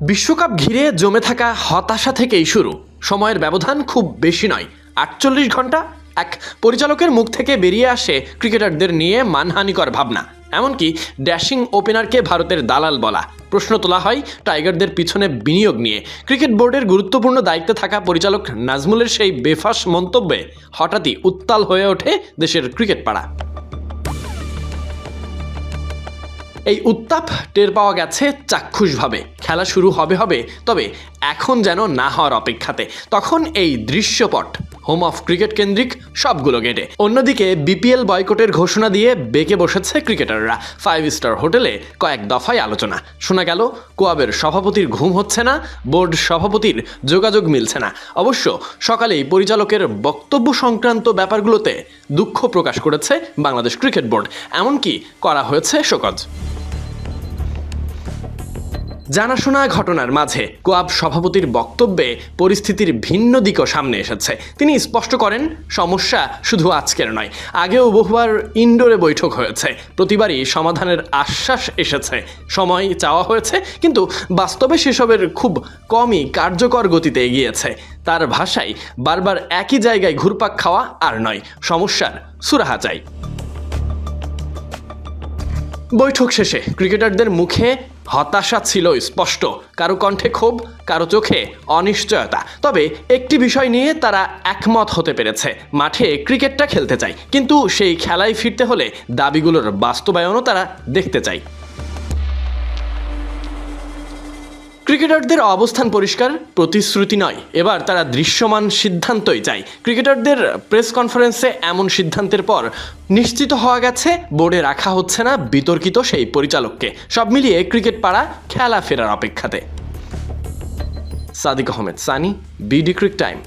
বিশ্বকাপ ঘিরে জমে থাকা হতাশা থেকেই শুরু। সময়ের ব্যবধান খুব বেশি নয়। আটচল্লিশ ঘণ্টা এক পরিচালকের মুখ থেকে বেরিয়ে আসে ক্রিকেটারদের নিয়ে মানহানিকর ভাবনা। এমনকি ড্যাশিং ওপেনারকে ভারতের দালাল বলা। প্রশ্ন তোলা হয় টাইগারদের পিছনে বিনিয়োগ নিয়ে। ক্রিকেট বোর্ডের গুরুত্বপূর্ণ দায়িত্বে থাকা পরিচালক নাজমুলের সেই বেফাস মন্তব্যে হঠাৎই উত্তাল হয়ে ওঠে দেশের ক্রিকেট পাড়া। এই উত্তাপ টের পাওয়া গেছে চাক্ষুষভাবে। খেলা শুরু হবে হবে, তবে এখন যেন না হওয়ার অপেক্ষাতে। তখন এই দৃশ্যপট হোম অফ ক্রিকেট কেন্দ্রিক সবগুলো গেটে। অন্যদিকে বিপিএল বয়কটের ঘোষণা দিয়ে বেঁকে বসেছে ক্রিকেটাররা ফাইভ স্টার হোটেলে কয়েক দফায় আলোচনা। শোনা গেল, কোয়াবের সভাপতির ঘুম হচ্ছে না, বোর্ড সভাপতির যোগাযোগ মিলছে না। অবশ্য সকালেই পরিচালকের বক্তব্য সংক্রান্ত ব্যাপারগুলোতে দুঃখ প্রকাশ করেছে বাংলাদেশ ক্রিকেট বোর্ড। এমনকি করা হয়েছে শোকজ। জানাশোনা ঘটনার মাঝে কোয়াব সভাপতির বক্তব্যে পরিস্থিতির ভিন্ন দিকও সামনে এসেছে। তিনি স্পষ্ট করেন, সমস্যা শুধু আজকের নয়, আগেও বহুবার ইনডোরে বৈঠক হয়েছে। প্রতিবারই সমাধানের আশ্বাস এসেছে। সময় চাওয়া হয়েছে, কিন্তু বাস্তবে সেসবের খুব কমই কার্যকর গতিতে এগিয়েছে। তার ভাষায় বারবার একই জায়গায় ঘুরপাক খাওয়া আর নয়, সমস্যার সুরাহা চাই। বৈঠক শেষে ক্রিকেটারদের মুখে হতাশা ছিল স্পষ্ট। কারও কণ্ঠে ক্ষোভ, কারও চোখে অনিশ্চয়তা। তবে একটি বিষয় নিয়ে তারা একমত হতে পেরেছে। মাঠে ক্রিকেটটা খেলতে চায়। কিন্তু সেই খেলায় ফিরতে হলে দাবিগুলোর বাস্তবায়নও তারা দেখতে চায়। ক্রিকেটারদের অবস্থান পরিষ্কার, প্রতিশ্রুতি নয়। এবার তারা দৃশ্যমান সিদ্ধান্তই চায়। ক্রিকেটারদের প্রেস কনফারেন্সে এমন সিদ্ধান্তের পর নিশ্চিত হওয়া গেছে, বোর্ডে রাখা হচ্ছে না বিতর্কিত সেই পরিচালককে। সব মিলিয়ে ক্রিকেট পাড়া খেলা ফেরার অপেক্ষাতে। Sadiq Ahmed, Sunny, BD cric time.